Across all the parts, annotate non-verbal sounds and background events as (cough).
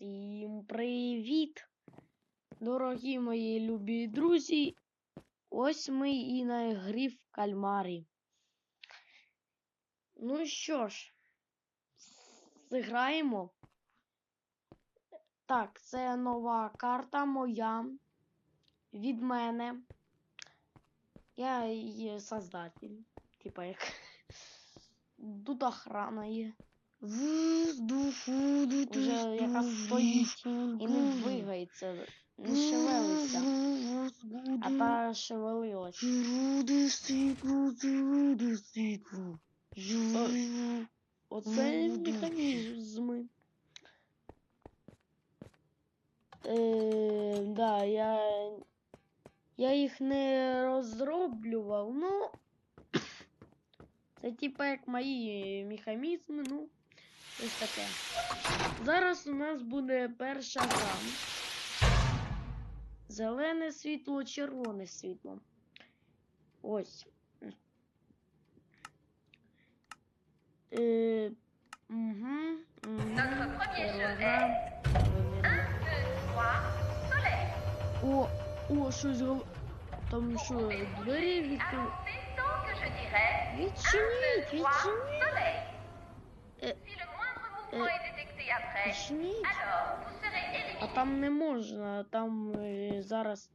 Всім привіт! Дорогі мої любі друзі! Ось ми і на грі в кальмарі. Ну що ж, зіграємо. Так, це нова карта моя. Від мене. Я її создатель. Типа як. (laughs) Тут охрана є. Уже яка стоїть і не двигається, не шевелиться, а та шевелилась. Оце механізми. Е, да, я, я їх не розроблював, ну. (coughs) Це типа як мої механізми, ну. Ось таке. Зараз у нас буде перша гра. Зелене світло, червоне світло. Ось. Е, угу. Notre premier jeu Перша est гра. 1, 2, 3, soleil. О, о, щось гол... Там що, двері відкрили? Avancez tant que je dirai 1, Відчиніть, відчиніть. Serez А там не можна, там е, зараз.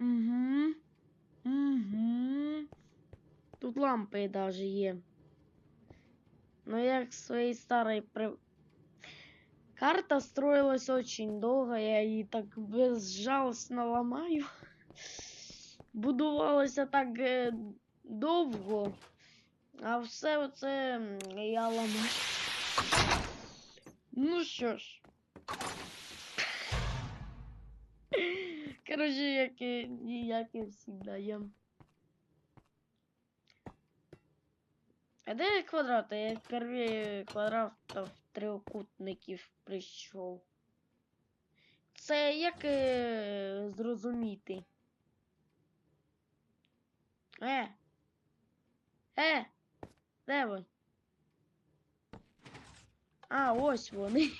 Угу. Угу. Тут лампи даже є. Ну, як своей старой при... Карта строилась очень долго, я її так безжалостно ламаю. Будувалася так е, довго, а все оце я ламаю. Ну що ж. Коротше, як і, як і завжди я. А де квадрати? Я впервые квадратів трикутників прийшов. Це як е, зрозуміти? Е. Е. Де ви? А, ось вони.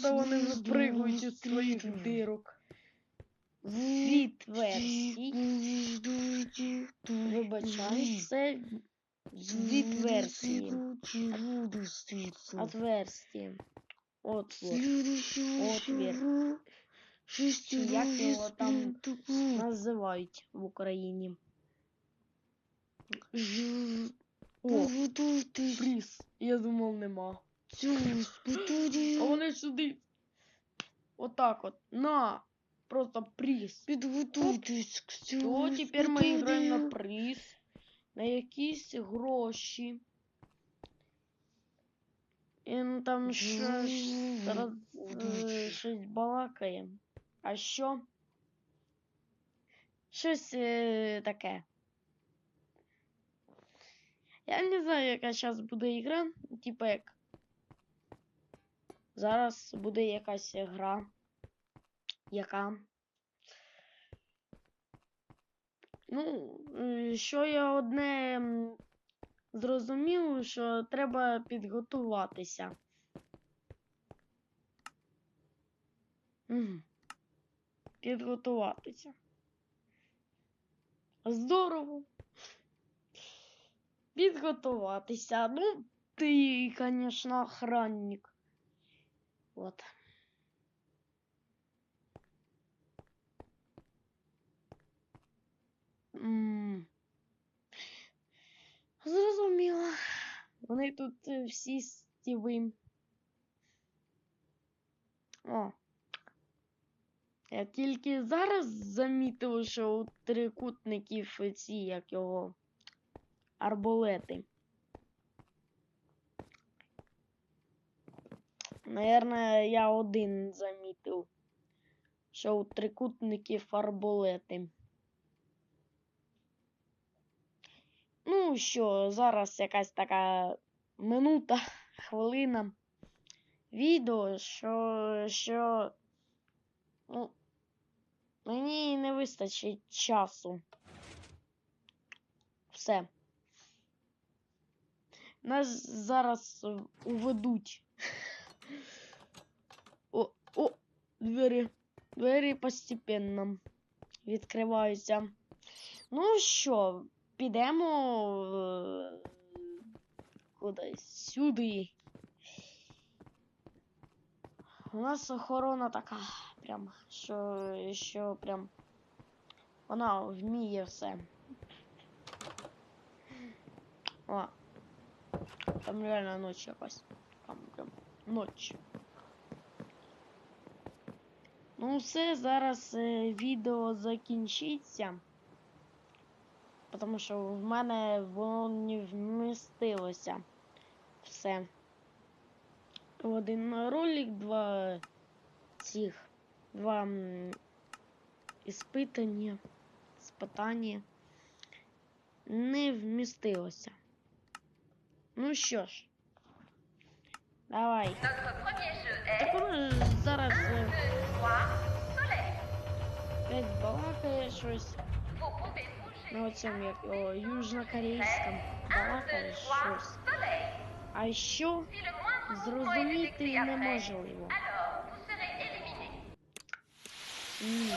Це вони випригують із своїх дирок. Від версій. Вибачаю, це від версії. Отверстие. Отвор. Отвір. Чи як його там називають в Україні? О, приз. Я думав, нема. А вони сюди. Отак от. На. Просто приз. Підготуйтесь к То цьому тепер ми граємо на приз. На якісь гроші. Він там щось, роз, е, щось балакає. А що? Щось е, таке. Я не знаю, яка зараз буде ігра. Типа як. Зараз буде якась гра. Яка? Ну, е, що я одне зрозумів, що треба підготуватися. Підготуватися. Здорово. Підготуватися. Ну, ти, звісно, охранник. От. М. Зрозуміло. Вони тут е, всі стіви. О. Я тільки зараз замітив, що у трикутників ці, як його, арболети. Наверное, я один замітив, що у трикутників арболети. Ну що, зараз якась така минута, (laughs) хвилина відео, що, що ну, мені не вистачить часу. Все. Нас зараз е, уведуть. О, о, двері. Двері постепенно відкриваються. Ну що, підемо е, кудись сюди. У нас охорона така, прям, що, що прям вона вміє все. О, там реально ночь якась. Там прям ноч. Ну, все, зараз е, відео закінчиться. Тому що в мене воно не вмістилося. Все. Один ролик, два цих, два іспитання, спитання не вмістилося. Ну що ж, давай. Notre premier jeu est Тепер зараз е, 2, soleil. опять балакає щось Vous pouvez bouger. на оцьому як його южнокорейському. 1, 2, Балакає щось. soleil. А що Si le moindre mouvement est зрозуміти détecté après, неможливо. alors vous serez éliminé. Ні.